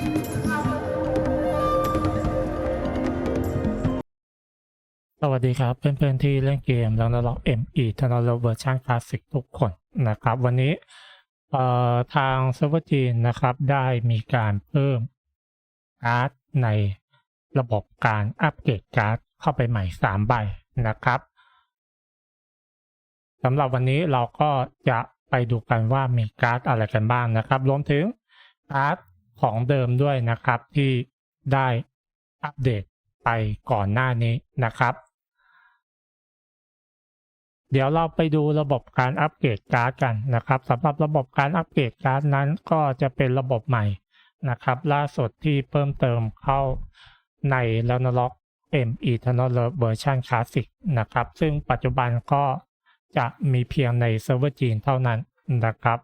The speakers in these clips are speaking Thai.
สวัสดีครับเพื่อนๆที่เล่นเกมแล้วล็อก ME ทนอลเวอร์ชันคลาสสิกทุกคนนะครับ วันนี้ทางเซิร์ฟเวอร์จีนนะครับ ได้มีการเพิ่มการ์ดในระบบการอัปเกรดการ์ดเข้าไปใหม่ 3 ใบนะครับสำหรับวันนี้เราก็จะไปดูกันว่ามีการ์ดอะไรกันบ้างนะครับ รวมถึงการ์ด ของเดิมด้วยนะครับที่ได้อัปเดตไปก่อนหน้านี้นะครับ เดี๋ยวเราไปดูระบบการอัปเกรดการ์ดกันนะครับสำหรับระบบการอัปเกรดการ์ดนั้นก็จะเป็นระบบใหม่นะครับ ล่าสุดที่เพิ่มเติมเข้าใน l a n o c M Eternal Version Classic นะครับ ซึ่งปัจจุบันก็จะมีเพียงในเซิร์ฟเวอร์จีนเท่านั้นนะครับ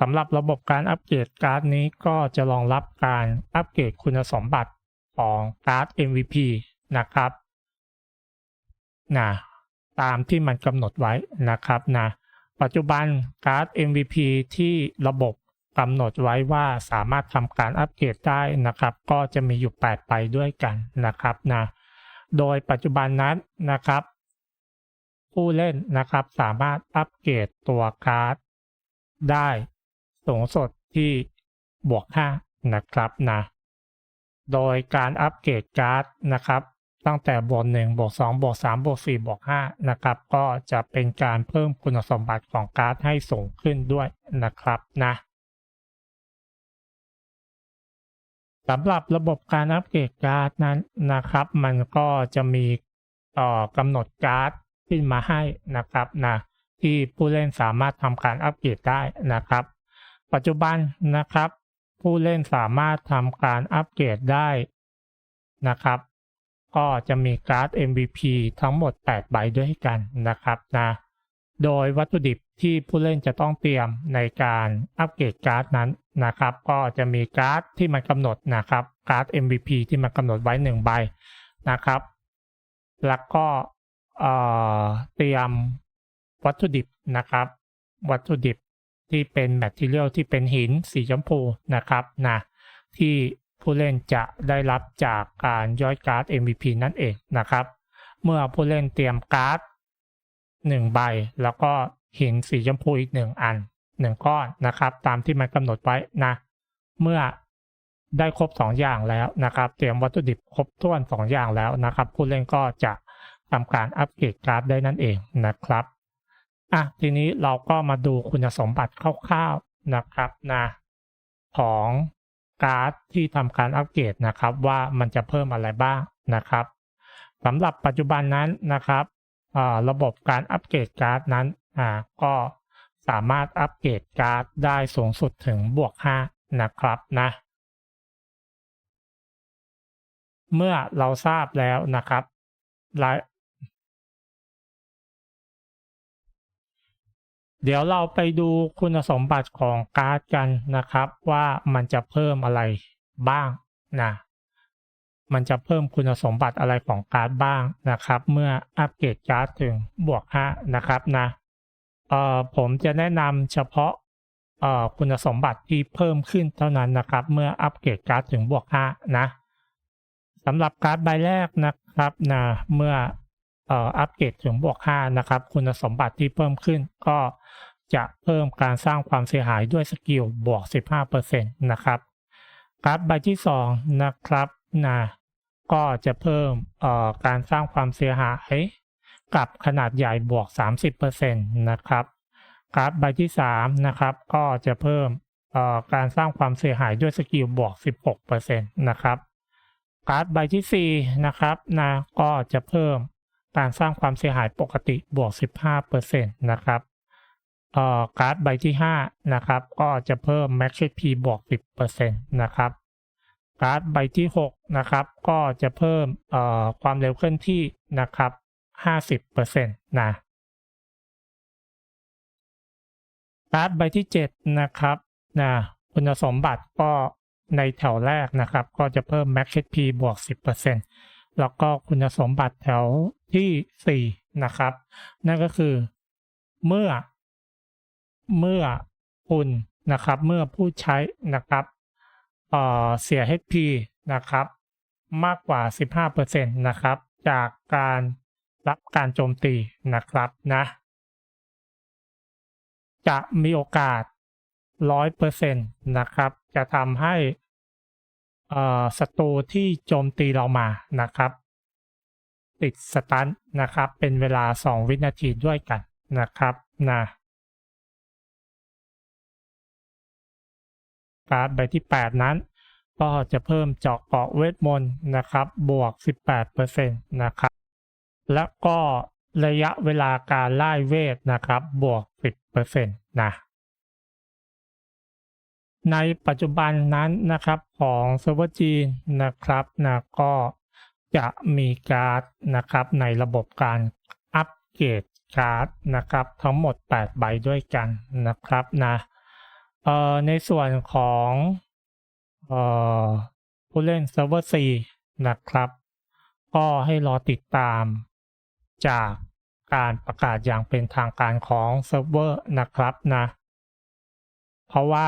สำหรับระบบการอัปเกรดการ์ดนี้ก็จะรองรับการอัปเกรดคุณสมบัติของการ์ด MVP นะครับนะตามที่มันกำหนดไว้นะครับนะปัจจุบันการ์ด MVP ที่ระบบกำหนดไว้ว่าสามารถทำการอัปเกรดได้นะครับ ก็จะมีอยู่ 8 ไปด้วยกันนะครับนะโดยปัจจุบันนั้นนะครับ ผู้เล่นนะครับสามารถอัปเกรดตัวการ์ด ได้สูงสุดที่บวก 5 นะครับนะ โดยการอัปเกรดการ์ดนะครับ ตั้งแต่บวก1บวก2บวก3บวก4บวก5นะครับ ก็จะเป็นการเพิ่มคุณสมบัติของการ์ดให้สูงขึ้นด้วยนะครับนะสำหรับระบบการอัปเกรดการ์ดนั้นนะครับ มันก็จะมีต่อกำหนดการ์ดขึ้นมาให้นะครับนะ ที่ผู้เล่นสามารถทำการอัปเกรดได้นะครับ ปัจจุบันนะครับ ผู้เล่นสามารถทำการอัปเกรดได้นะครับ ก็จะมีการ์ด MVP ทั้งหมด 8 ใบด้วยกันนะครับนะโดยวัตถุดิบที่ผู้เล่นจะต้องเตรียมในการอัปเกรดการ์ดนั้นนะครับ ก็จะมีการ์ดที่มันกำหนดนะครับการ์ด MVP ที่มันกำหนดไว้ 1 ใบนะครับ แล้วก็เตรียม วัตถุดิบนะครับ วัตถุดิบที่เป็นแมทเทียลที่เป็นหินสีชมพูนะครับนะที่ผู้เล่นจะได้รับจากการย่อยการ์ด MVP นั่นเองนะครับ เมื่อผู้เล่นเตรียมการ์ด1ใบ แล้วก็หินสีชมพูอีก 1 อัน 1 ก้อนนะครับ ตามที่มันกำหนดไว้นะเมื่อได้ครบ 2 อย่างแล้วนะครับ เตรียมวัตถุดิบครบถ้วน 2 อย่างแล้วนะครับ ผู้เล่นก็จะทำการอัปเกรดการ์ดได้นั่นเองนะครับ อะทีนี้เราก็มาดูคุณสมบัติคร่าวๆนะครับนะของการ์ดที่ทำการอัปเกรดนะครับว่ามันจะเพิ่มอะไรบ้างนะครับสำหรับปัจจุบันนั้นนะครับระบบการอัปเกรดการ์ดนั้นอ่าก็สามารถอัปเกรดการ์ดได้สูงสุดถึงบวก 5 นะครับนะเมื่อเราทราบแล้วนะครับ เดี๋ยวเราไปดูคุณสมบัติของการ์ดกันนะครับ ว่ามันจะเพิ่มอะไรบ้างนะ มันจะเพิ่มคุณสมบัติอะไรของการ์ดบ้างนะครับ เมื่ออัปเกรดการ์ดถึงบวก5นะครับนะเอ่อผมจะแนะนำเฉพาะเอ่อคุณสมบัติที่เพิ่มขึ้นเท่านั้นนะครับ เมื่ออัปเกรดการ์ดถึงบวก5นะสำหรับการ์ดใบแรกนะครับนะเมื่อ อัปเกรดถึงบวก 5 นะครับ คุณสมบัติที่เพิ่มขึ้นก็จะเพิ่มการสร้างความเสียหายด้วยสกิลบวก 15%นะครับการ์ดใบที่ 2 นะครับนะก็จะเพิ่มการสร้างความเสียหายกับขนาดใหญ่บวก 30%นะครับการ์ดใบที่ 3 นะครับ ก็จะเพิ่มการสร้างความเสียหายด้วยสกิลบวก 16%นะครับการ์ดใบที่ 4 นะครับนะก็จะเพิ่ม การสร้างความเสียหายปกติบวก 15%นะครับเอ่อการ์ดใบที่ 5 นะครับ ก็จะเพิ่ม Max HP บวก 10%นะครับการ์ดใบที่ 6 นะครับ ก็จะเพิ่มเอ่อความเร็วเคลื่อนที่นะครับ 50%นะการ์ดใบที่ 7 นะครับนะคุณสมบัติก็ในแถวแรกนะครับ ก็จะเพิ่ม Max HP บวก 10%แล้วก็คุณสมบัติแถว ที่ 4 นะครับ นั่นก็คือ เมื่อ เมื่อคุณนะครับ เมื่อผู้ใช้นะครับเอ่อเสีย HP นะครับ มากกว่า 15%นะครับ จากการรับการโจมตีนะครับนะจะมีโอกาส 100%นะครับ จะทำให้ศัตรูที่โจมตีเรามานะครับ ติดสตันนะครับ เป็นเวลา 2 วินาทีด้วยกันนะครับนะการ์ดใบที่ 8 นั้น ก็จะเพิ่มเจาะเกาะเวทมนต์นะครับ บวก 18%นะครับ แล้วก็ระยะเวลาการไล่เวทนะครับ บวก 10%นะในปัจจุบันนั้นนะครับของเซิร์ฟเวอร์จีนนะครับนะก็ จะมีการ์ดนะครับในระบบการอัปเกรดการ์ดนะครับทั้งหมด 8 ใบด้วยกันนะครับนะเอ่อในส่วนของเอ่อผู้เล่นเซิร์ฟเวอร์ C นะครับ ก็ให้รอติดตามจากการประกาศอย่างเป็นทางการของเซิร์ฟเวอร์นะครับนะ เพราะว่า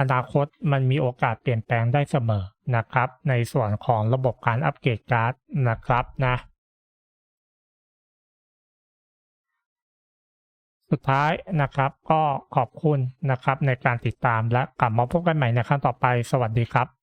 อนาคตมันมีโอกาสเปลี่ยนแปลงได้เสมอ นะครับ ในส่วนของระบบการอัปเกรดการ์ดนะครับนะสุดท้ายนะครับก็ขอบคุณนะครับในการติดตามและกลับมาพบกันใหม่ในครั้งต่อไปสวัสดีครับ